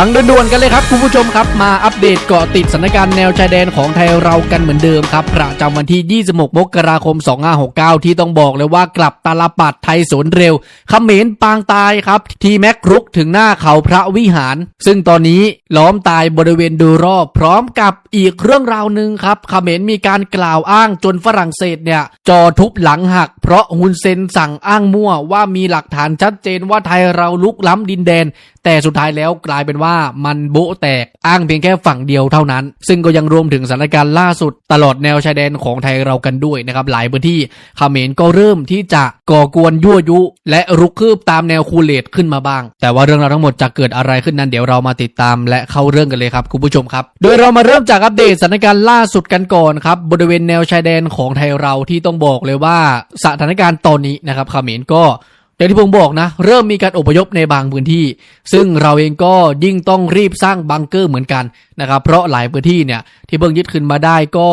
ฟังด่วนๆกันเลยครับคุณผู้ชมครับมาอัปเดตเกาะติดสถานการณ์แนวชายแดนของไทยเรากันเหมือนเดิมครับประจำวันที่ 26 มกราคม 2569 ที่ต้องบอกเลยว่ากลับตาลปัดไทยสวนเร็วเขมรปางตายครับ ทีแม็กรุกถึงหน้าเขาพระวิหาร ซึ่งตอนนี้ล้อมตายบริเวณดยรอบ พร้อมกับอีกเรื่องราวหนึ่งครับเขมรมีการกล่าวอ้างจนฝรั่งเศสเนี่ยจอทุบหลังหัก เพราะฮุนเซนสั่งอ้างมั่วว่ามีหลักฐานชัดเจนว่าไทยเราลุกล้ำดินแดน แต่สุดท้ายแล้วกลายเป็นว่ามันโบแตกอ้างเพียงแค่ฝั่งเดียวเท่านั้น ซึ่งก็ยังรวมถึงสถานการณ์ล่าสุดตลอดแนวชายแดนของไทยเรากันด้วยนะครับหลายพื้นที่ขเขมรก็เริ่มที่จะก่อกวนยั่วยุ และรุกคืบตามแนวคูเลตขึ้นมาบ้าง แต่ว่าเรื่องราวทั้งหมดจะเกิดอะไรขึ้นนั้นเดี๋ยวเรามาติดตามและเข้าเรื่องกันเลยครับคุณผู้ชมครับ โดยเรามาเริ่มจากอัปเดตสถานการณ์ล่าสุดกันก่อนครับบริเวณแนวชายแดนของไทยเราที่ต้องบอกเลยว่าสถานการณ์ตอนนี้นะครับขเขมรก็ อย่างที่ผมบอกนะ เริ่มมีการอพยพในบางพื้นที่ ซึ่งเราเองก็ยิ่งต้องรีบสร้างบังเกอร์เหมือนกันนะครับ เพราะหลายพื้นที่เนี่ยที่เพิ่งยึดขึ้นมาได้ก็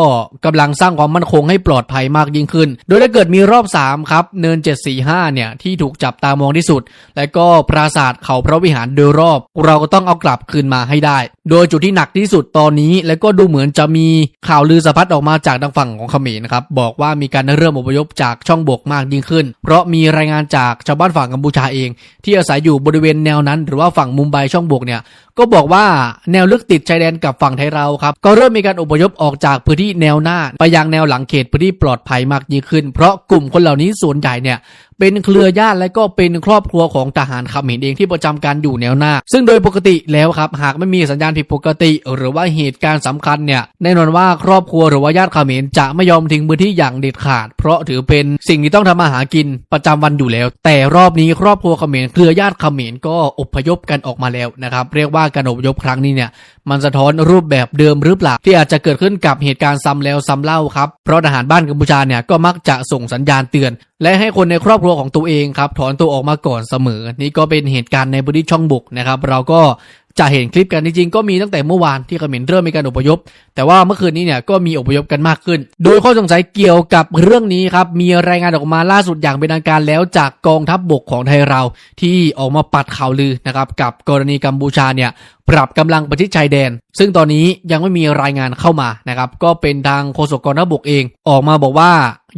กำลังสร้างความมั่นคงให้ปลอดภัยมากยิ่งขึ้น โดยถ้าเกิดมีรอบ 3 ครับ เนิน 745 เนี่ยที่ถูกจับตามองที่สุด และก็ปราสาทเขาพระวิหารโดยรอบ เราก็ต้องเอากลับคืนมาให้ได้โดยจุดที่หนักที่สุดตอนนี้ และก็ดูเหมือนจะมีข่าวลือสะพัดออกมาจากทางฝั่งของเขมรนะครับบอกว่ามีการเริ่มอพยพจากช่องบกมากยิ่งขึ้น เพราะมีรายงานจากชาวบ้านฝั่งกัมพูชาเอง ที่อาศัยอยู่บริเวณแนวนั้น หรือว่าฝั่งมุมไบช่องบกเนี่ยก็บอกว่าแนวลึกติดชายแดนกับฝั่งไทยเราครับก็เริ่มมีการอพยพออกจากพื้นที่แนวหน้า ไปยังแนวหลังเขตพื้นที่ปลอดภัยมากยิ่งขึ้น เพราะกลุ่มคนเหล่านี้ส่วนใหญ่เนี่ยเป็นเครือญาติและก็เป็นครอบครัวของทหารเขมรเองที่ประจำการอยู่แนวหน้า ซึ่งโดยปกติแล้วครับหากไม่มีสัญญาณผิดปกติ หรือว่าเหตุการณ์สำคัญเนี่ยแน่นอนว่าครอบครัวหรือว่าญาติเขมรจะไม่ยอมทิ้งพื้นที่อย่างเด็ดขาด เพราะถือเป็นสิ่งที่ต้องทำมาหากินประจำวันอยู่แล้ว แต่รอบนี้ครอบครัวเขมรเครือญาติเขมรก็อพยพกันออกมาแล้วนะครับเรียกว่าการอพยพครั้งนี้เนี่ยมันสะท้อนรูปแบบเดิมหรือเปล่าที่อาจจะเกิดขึ้นกับเหตุการณ์ซ้ำแล้วซ้ำเล่าครับเพราะทหารบ้านกัมพูชาเนี่ยก็มักจะส่งสัญญาณเตือน และให้คนในครอบครัวของตัวเองครับถอนตัวออกมาก่อนเสมอ นี่ก็เป็นเหตุการณ์ในบริษัทช่องบุกนะครับ เราก็ จะเห็นคลิปกันจริงๆก็มีตั้งแต่เมื่อวานที่เขมรเริ่มมีการอพยพ แต่ว่าเมื่อคืนนี้เนี่ยก็มีอพยพกันมากขึ้น โดยข้อสงสัยเกี่ยวกับเรื่องนี้ครับมีรายงานออกมาล่าสุดอย่างเป็นทางการแล้วจากกองทัพบบกของไทยเรา ที่ออกมาปัดข่าวลือนะครับกับกรณีกัมพูชาเนี่ยปรับกำลังประชิดชายแดน ซึ่งตอนนี้ยังไม่มีรายงานเข้ามานะครับก็เป็นทางโฆษกกองทัพบกเอง ออกมาบอกว่า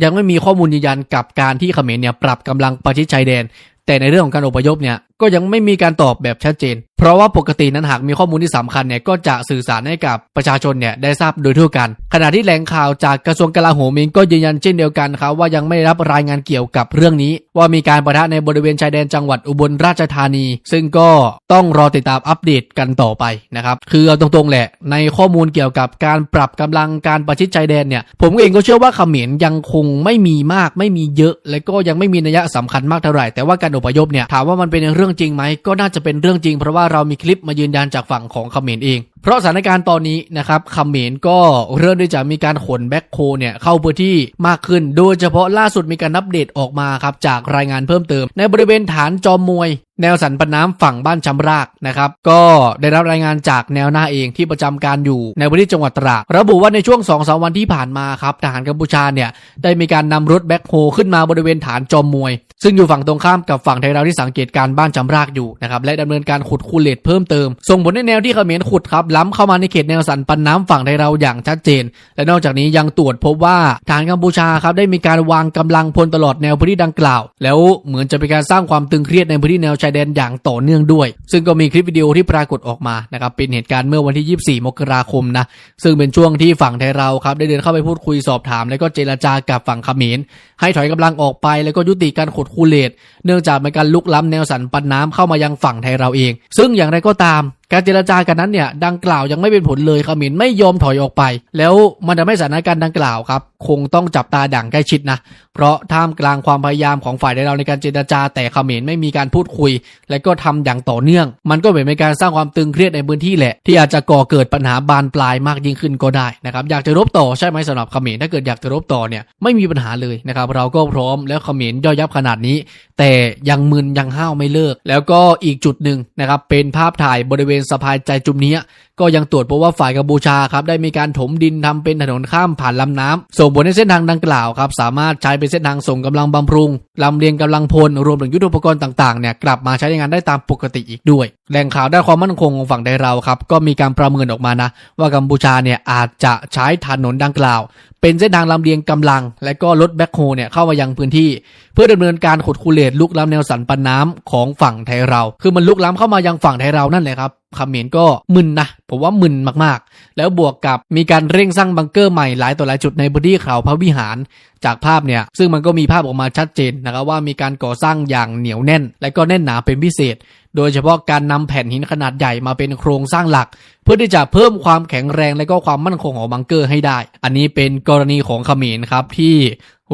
ยังไม่มีข้อมูลยืนยันกับการที่เขมรเนี่ยปรับกำลังประชิดชายแดน แต่ในเรื่องของการอพยพเนี่ยก็ยังไม่มีการตอบแบบชัดเจน เพราะว่าปกตินั้นหากมีข้อมูลที่สำคัญเนี่ยก็จะสื่อสารให้กับประชาชนเนี่ยได้ทราบโดยทั่วกัน ขณะที่แหล่งข่าวจากกระทรวงกลาโหมเองก็ยืนยันเช่นเดียวกันครับว่ายังไม่รับรายงานเกี่ยวกับเรื่องนี้ ว่ามีการประทะในบริเวณชายแดนจังหวัดอุบลราชธานี ซึ่งก็ต้องรอติดตามอัปเดตกันต่อไปนะครับคือเอาตรงๆแหละ ในข้อมูลเกี่ยวกับการปรับกำลังการประชิดชายแดนเนี่ยผมเองก็เชื่อว่าเขมรยังคงไม่มีมากไม่มีเยอะ และก็ยังไม่มีนัยสำคัญมากเท่าไหร่แต่ว่าการอพยพเนี่ยถามว่ามันเป็นเรื่องจริงไหมก็น่าจะเป็นเรื่องจริง เพราะว่าเรามีคลิปมายืนยันจากฝั่งของเขมรเอง เพราะสถานการณ์ตอนนี้นะครับเขมรก็เริ่มที่จะมีการขนแบ็คโคเนี่ยเข้าพื้นที่มากขึ้น โดยเฉพาะล่าสุดมีการอัปเดตออกมาครับจากรายงานเพิ่มเติม ในบริเวณฐานจอมมวย แนวสันปน้ำฝั่งบ้านชำรากนะครับก็ได้รับรายงานจากแนวหน้าเองที่ประจำการอยู่ในพื้นที่จังหวัดตราดระบุว่าในช่วง2อสวันที่ผ่านมาครับทหารกัมพูชาเนี่ยได้มีการนำรถแบ็คโฮขึ้นมาบริเวณฐานจอมมวย ซึ่งอยู่ฝั่งตรงข้ามกับฝั่งไทยเราที่สังเกตการบ้านจำรากอยู่นะครับและดำเนินการขุดคูเลตเพิ่มเติม ส่งผลในแนวที่เขมรขุดครับล้ำเข้ามาในเขตแนวสันปันน้ำฝั่งไทยเราอย่างชัดเจน และนอกจากนี้ยังตรวจพบว่าทารกัมพูชาครับได้มีการวางกำลังพลตลอดแนวพื้นที่ดังกล่าว แล้วเหมือนจะเป็นการสร้างความตึงเครียดในพื้นที่แนวชายแดนอย่างต่อเนื่องด้วย ซึ่งก็มีคลิปวิดีโอที่ปรากฏออกมานะครับเป็นเหตุการณ์เมื่อวันที่ 24 มกราคมนะซึ่งเป็นช่วงที่ฝั่งไทยเราครับได้เดินเข้าไปพูดคุยสอบถาม แล้วก็เจรจากับฝั่งเขมรให้ถอยกำลังออกไปแล้วก็ยุติการขุดคูเลตเนื่องจากเป็นการลุกล้ำแนวสันปันน้ำเข้ามายังฝั่งไทยเราเอง ซึ่งอย่างไรก็ตามการเจรจากันนั้นเนี่ยดังกล่าวยังไม่เป็นผลเลยเขมรไม่ยอมถอยออกไป แล้วมันทำให้สถานการณ์ดังกล่าวครับ คงต้องจับตาด่างใกล้ชิดนะ เพราะท่ามกลางความพยายามของฝ่ายเราในการเจรจาแต่เขมรไม่มีการพูดคุย และก็ทำอย่างต่อเนื่อง มันก็เหมือนเป็นการสร้างความตึงเครียดในพื้นที่แหละ ที่อาจจะก่อเกิดปัญหาบานปลายมากยิ่งขึ้นก็ได้นะครับอยากจะรบต่อใช่ไหมสำหรับเขมรถ้าเกิดอยากจะรบต่อเนี่ยไม่มีปัญหาเลยนะครับเราก็พร้อมแล้วเขมรย่อยยับขนาดนี้ แต่ยังมึนยังห้าวไม่เลิก แล้วก็อีกจุดหนึ่งนะครับเป็นภาพถ่ายบริเวณสะพานใจจุมเนี้ย ก็ยังตรวจพบว่าฝ่ายกัมพูชาครับได้มีการถมดินทำเป็นถนนข้ามผ่านลำน้ำส่งผลให้เส้นทางดังกล่าวครับสามารถใช้เป็นเส้นทางส่งกำลังบำรุงลำเลียงกำลังพลรวมถึงยุทธปกรณ์ต่างๆเนี่ยกลับมาใช้งานได้ตามปกติอีกด้วยแหล่งข่าวด้านความมั่นคงของฝั่งไทยเราครับก็มีการประเมินออกมานะว่ากัมพูชาเนี่ยอาจจะใช้ถนนดังกล่าว เป็นเส้นทางลำเลียงกำลัง และก็รถแบ็คโฮเนี่ยเข้ามายังพื้นที่ เพื่อดำเนินการขุดคูเลตลุกล้ำแนวสันปันน้ำของฝั่งไทยเรา คือมันลุกล้ำเข้ามายังฝั่งไทยเรานั่นแหละครับเขมรก็มึนนะผมว่ามึนมากๆ แล้วบวกกับมีการเร่งสร้างบังเกอร์ใหม่หลายต่อหลายจุดในพื้นที่เขาพระวิหารจากภาพเนี่ย ซึ่งมันก็มีภาพออกมาชัดเจนนะครับว่ามีการก่อสร้างอย่างเหนียวแน่น และก็แน่นหนาเป็นพิเศษ โดยเฉพาะการนำแผ่นหินขนาดใหญ่มาเป็นโครงสร้างหลัก เพื่อที่จะเพิ่มความแข็งแรงและก็ความมั่นคงของบังเกอร์ให้ได้ อันนี้เป็นกรณีของเขมรครับที่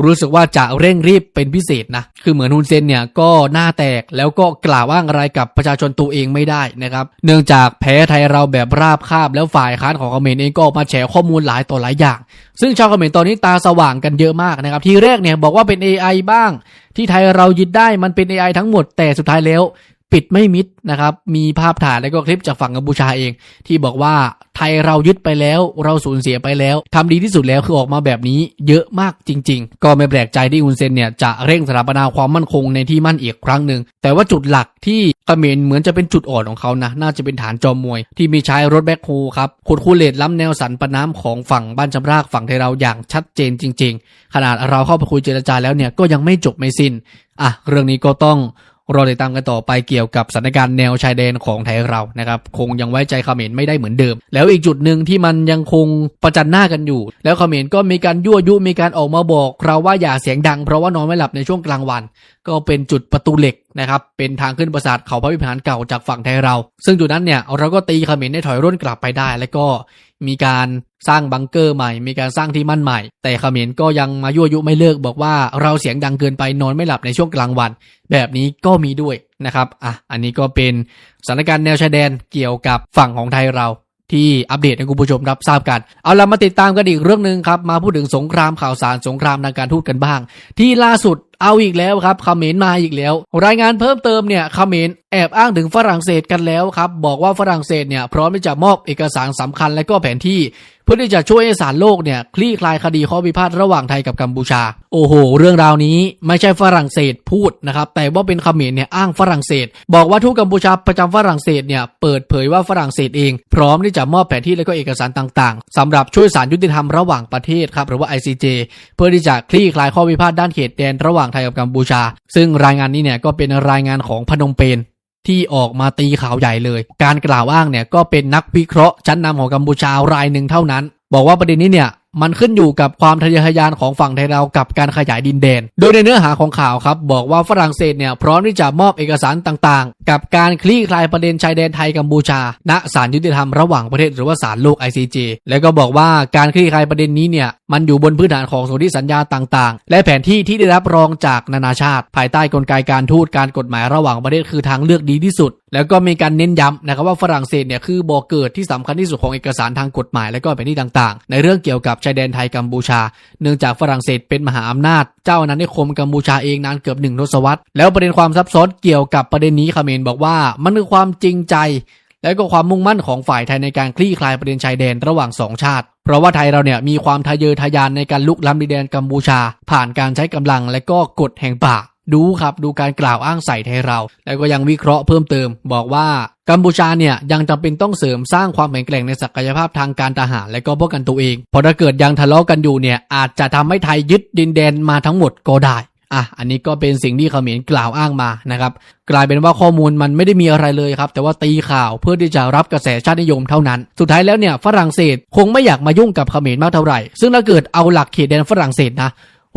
รู้สึกว่าจะเร่งรีบเป็นพิเศษนะ คือเหมือนฮุนเซนเนี่ยก็หน้าแตกแล้วก็กล่าวอ้างอะไรกับประชาชนตัวเองไม่ได้นะครับ เนื่องจากแพ้ไทยเราแบบราบคาบแล้วฝ่ายค้านของเขมรเองก็ออกมาแฉข้อมูลหลายต่อหลายอย่าง ซึ่งชาวเขมรตอนนี้ตาสว่างกันเยอะมากนะครับ ที่แรกเนี่ยบอกว่าเป็น AI บ้าง ที่ไทยเรายึดได้มันเป็น AI ทั้งหมดแต่สุดท้ายแล้ว ปิดไม่มิดนะครับ มีภาพถ่ายและก็คลิปจากฝั่งกัมพูชาเอง ที่บอกว่าไทยเรายึดไปแล้ว เราสูญเสียไปแล้วทำดีที่สุดแล้วคือออกมาแบบนี้เยอะมากจริง ๆ ก็ไม่แปลกใจที่อุนเซนเนี่ยจะเร่งสถาปนาความมั่นคงในที่มั่นอีกครั้งหนึ่ง แต่ว่าจุดหลักที่เขมรเหมือนจะเป็นจุดอ่อนของเขานะ น่าจะเป็นฐานจอมมวย ที่มีใช้รถแบ็คโฮครับขุดคูเลตล้ำแนวสันปะน้ำของฝั่งบ้านจำรากฝั่งไทยเราอย่างชัดเจนจริง ๆ ขนาดเราเข้าไปคุยเจรจาแล้วเนี่ยก็ยังไม่จบไม่สิ้นอะเรื่องนี้ก็ต้อง รอติดตามกันต่อไปเกี่ยวกับสถานการณ์แนวชายแดนของไทยเรานะครับ คงยังไว้ใจเขมรไม่ได้เหมือนเดิม แล้วอีกจุดหนึ่งที่มันยังคงประจันหน้ากันอยู่ แล้วเขมรก็มีการยั่วยุมีการออกมาบอก เราว่าอย่าเสียงดังเพราะว่านอนไม่หลับในช่วงกลางวัน ก็เป็นจุดประตูเหล็กนะครับเป็นทางขึ้นปราสาทเขาพระวิหารเก่าจากฝั่งไทยเรา ซึ่งจุดนั้นเนี่ยเราก็ตีเขมรได้ถอยร่นกลับไปได้ แล้วก็มีการ สร้างบังเกอร์ใหม่ มีการสร้างที่มั่นใหม่ แต่เขมรก็ยังมายั่วยุไม่เลิกบอกว่าเราเสียงดังเกินไปนอนไม่หลับในช่วงกลางวัน แบบนี้ก็มีด้วยนะครับอะอันนี้ก็เป็นสถานการณ์แนวชายแดนเกี่ยวกับฝั่งของไทยเราที่อัปเดตให้คุณผู้ชมรับทราบกัน เอาละมาติดตามกันอีกเรื่องหนึ่งครับ มาพูดถึงสงครามข่าวสารสงครามทางการทูตกันบ้าง ที่ล่าสุด เอาอีกแล้วครับเขมรมาอีกแล้ว รายงานเพิ่มเติมเนี่ยเขมรแอบอ้างถึงฝรั่งเศสกันแล้วครับ บอกว่าฝรั่งเศสเนี่ยพร้อมที่จะมอบเอกสารสำคัญและก็แผนที่เพื่อที่จะช่วยให้ศาลโลกเนี่ยคลี่คลายคดีข้อพิพาทระหว่างไทยกับกัมพูชา โอ้โห เรื่องราวนี้ไม่ใช่ฝรั่งเศสพูดนะครับ แต่ว่าเป็นเขมรเนี่ยอ้างฝรั่งเศส บอกว่าทูตกัมพูชาประจำฝรั่งเศสเนี่ยเปิดเผยว่าฝรั่งเศสเอง พร้อมที่จะมอบแผนที่และก็เอกสารต่างๆสำหรับช่วยศาลยุติธรรมระหว่างประเทศครับหรือว่า ICJ เพื่อที่จะคลี่คลายข้อพิพาทด้านเขตแดนระหว่างไทยกับกัมพูชา ซึ่งรายงานนี้เนี่ยก็เป็นรายงานของพนมเปญที่ออกมาตีข่าวใหญ่เลย การกล่าวอ้างเนี่ยก็เป็นนักวิเคราะห์ชั้นนำของกัมพูชารายหนึ่งเท่านั้น บอกว่าประเด็นนี้เนี่ย มันขึ้นอยู่กับความทะเยอทะยานของฝั่งไทยเรากับการขยายดินแดน โดยในเนื้อหาของข่าวครับบอกว่าฝรั่งเศสเนี่ยพร้อมที่จะมอบเอกสารต่างๆ กับการคลี่คลายประเด็นชายแดนไทยกัมพูชา ณศาลยุติธรรมระหว่างประเทศหรือว่าศาลโลก ICJ แล้วก็บอกว่าการคลี่คลายประเด็นนี้เนี่ยมันอยู่บนพื้นฐานของสนธิสัญญาต่างๆ และแผนที่ที่ได้รับรองจากนานาชาติ ภายใต้กลไกการทูตการกฎหมายระหว่างประเทศคือทางเลือกดีที่สุด แล้วก็มีการเน้นย้ำนะครับว่าฝรั่งเศสเนี่ยคือบ่อเกิดที่สำคัญที่สุดของเอกสารทางกฎหมาย และก็แผนที่ต่างๆ ในเรื่องเกี่ยวกับชายแดนไทยกัมพูชา เนื่องจากฝรั่งเศสเป็นมหาอำนาจ เจ้าอาณานิคมกัมพูชาเองนานเกือบหนึ่งทศวรรษแล้วประเด็นความซับซ้อนเกี่ยวกับประเด็นนี้เมรบอกว่ามันคือความจริงใจ และก็ความมุ่งมั่นของฝ่ายไทยในการคลี่คลายประเด็นชายแดนระหว่างสองชาติเพราะว่าไทยเราเนี่ยมีความทะเยอทะยานในการลุกล้ำดินแดนกัมพูชา ผ่านการใช้กำลังและก็กฎแห่งป่า ดูครับดูการกล่าวอ้างใส่ไทยเรา แล้วก็ยังวิเคราะห์เพิ่มเติม บอกว่ากัมพูชาเนี่ยยังจำเป็นต้องเสริมสร้างความแข็งแกร่งในศักยภาพทางการทหารและก็ป้องกันตัวเองเพราะถ้าเกิดยังทะเลาะกันอยู่เนี่ยอาจจะทำให้ไทยยึดดินแดนมาทั้งหมดก็ได้อะ อันนี้ก็เป็นสิ่งที่เขมรกล่าวอ้างมานะครับ กลายเป็นว่าข้อมูลมันไม่ได้มีอะไรเลยครับ แต่ว่าตีข่าวเพื่อที่จะรับกระแสชาตินิยมเท่านั้น สุดท้ายแล้วเนี่ยฝรั่งเศสคงไม่อยากมายุ่งกับเขมรมากเท่าไหร่ ซึ่งถ้าเกิดเอาหลักเขตแดนฝรั่งเศสนะ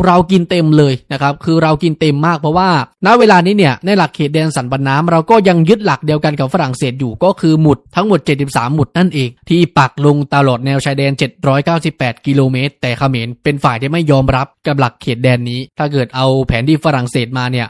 เรากินเต็มเลยนะครับคือเรากินเต็มมากเพราะว่า ณเวลานี้เนี่ยในหลักเขตแดนสันปันน้ำเราก็ยังยึดหลักเดียวกันกับฝรั่งเศสอยู่ก็คือหมุดทั้งหมด 73 หมุดนั่นเอง ที่ปักลงตลอดแนวชายแดน 798 กิโลเมตร แต่เขมรเป็นฝ่ายที่ไม่ยอมรับกับหลักเขตแดนนี้ ถ้าเกิดเอาแผนที่ฝรั่งเศสมาเนี่ย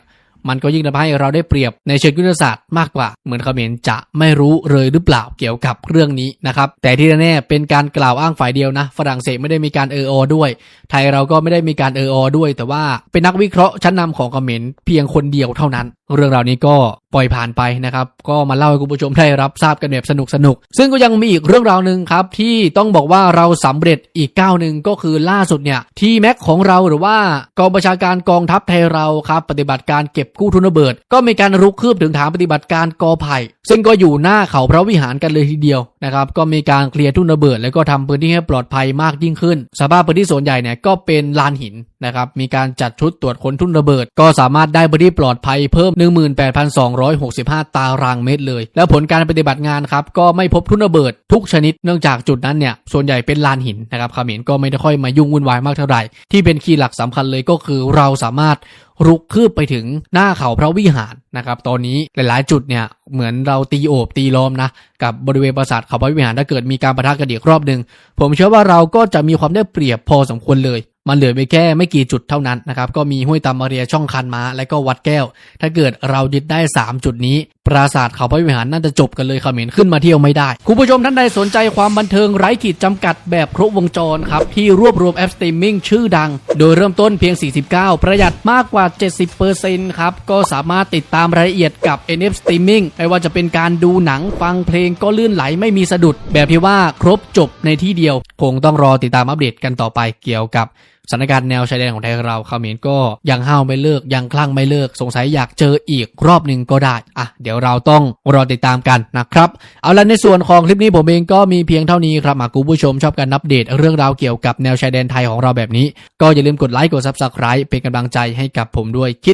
มันก็ยิ่งทำให้เราได้เปรียบในเชิงยุทธศาสตร์มากกว่า เหมือนเขมรจะไม่รู้เลยหรือเปล่าเกี่ยวกับเรื่องนี้นะครับ แต่ที่แน่ๆเป็นการกล่าวอ้างฝ่ายเดียวนะ ฝรั่งเศสไม่ได้มีการเอออด้วย ไทยเราก็ไม่ได้มีการเอออด้วย แต่ว่าเป็นนักวิเคราะห์ชั้นนำของเขมรเพียงคนเดียวเท่านั้น เรื่องราวนี้ก็ ปล่อยผ่านไปนะครับ ก็มาเล่าให้คุณผู้ชมได้รับทราบกันแบบสนุกสนุก ซึ่งก็ยังมีอีกเรื่องราวหนึ่งครับ ที่ต้องบอกว่าเราสำเร็จอีกก้าวหนึ่งก็คือล่าสุดเนี่ยที่แม็กของเราหรือว่ากองประชาการกองทัพไทยเราครับ ปฏิบัติการเก็บกู้ทุนระเบิด ก็มีการรุกคืบถึงฐานปฏิบัติการกอไผ่ ซึ่งก็อยู่หน้าเขาพระวิหารกันเลยทีเดียวนะครับก็มีการเคลียร์ทุนระเบิด แล้วก็ทำพื้นที่ให้ปลอดภัยมากยิ่งขึ้น สภาพพื้นที่ส่วนใหญ่เนี่ยก็เป็นลานหินนะครับมีการจัดชุดตรวจค้นทุนระเบิด ก็สามารถได้พื้นที่ปลอดภัยเพิ่ม18,265 ตารางเมตรเลย แล้วผลการปฏิบัติงานครับก็ไม่พบทุนระเบิดทุกชนิดเนื่องจากจุดนั้นเนี่ยส่วนใหญ่เป็นลานหินนะครับขมรก็ไม่ได้ค่อยมายุ่งวุ่นวายมากเท่าไหร่ ที่เป็นคีย์หลักสำคัญเลยก็คือเราสามารถรุกคืบไปถึงหน้าเขาพระวิหารนะครับตอนนี้หลายๆ จุดเนี่ยเหมือนเราตีโอบตีล้อมนะกับบริเวณปราสาทเขาพระวิหารถ้าเกิดมีการประทะกันอีกรอบหนึ่งผมเชื่อว่าเราก็จะมีความได้เปรียบพอสมควรเลย มันเหลือไปแค่ไม่กี่จุดเท่านั้นนะครับ ก็มีห้วยตามมาเรียช่องคันม้าและก็วัดแก้ว ถ้าเกิดเรายึดได้ 3 จุดนี้ ปราสาทเขาพระวิหารน่าจะจบกันเลยขมรขึ้นมาเที่ยวไม่ได้ คุณผู้ชมท่านใดสนใจความบันเทิงไร้ขีดจำกัดแบบครบวงจรครับ ที่รวบรวมแอปสตรีมมิ่งชื่อดัง โดยเริ่มต้นเพียง 49 ประหยัดมากกว่า 70%ครับ ก็สามารถติดตามรายละเอียดกับ NF Streaming ไม่ว่าจะเป็นการดูหนังฟังเพลงก็ลื่นไหลไม่มีสะดุด แบบที่ว่าครบจบในที่เดียว คงต้องรอติดตามอัปเดตกันต่อไปเกี่ยวกับ สถานการณ์แนวชายแดนของไทยเราเขมรก็ยังห้าวไม่เลิกยังคลั่งไม่เลิก สงสัยอยากเจออีกรอบหนึ่งก็ได้อะเดี๋ยวเราต้องรอติดตามกันนะครับ เอาละในส่วนของคลิปนี้ผมเองก็มีเพียงเท่านี้ครับหากคุณผู้ชมชอบการอัปเดตเรื่องราวเกี่ยวกับแนวชายแดนไทยของเราแบบนี้ ก็อย่าลืมกดไลค์กดซับสไคร b e เป็นกำลังใจให้กับผมด้วยคิด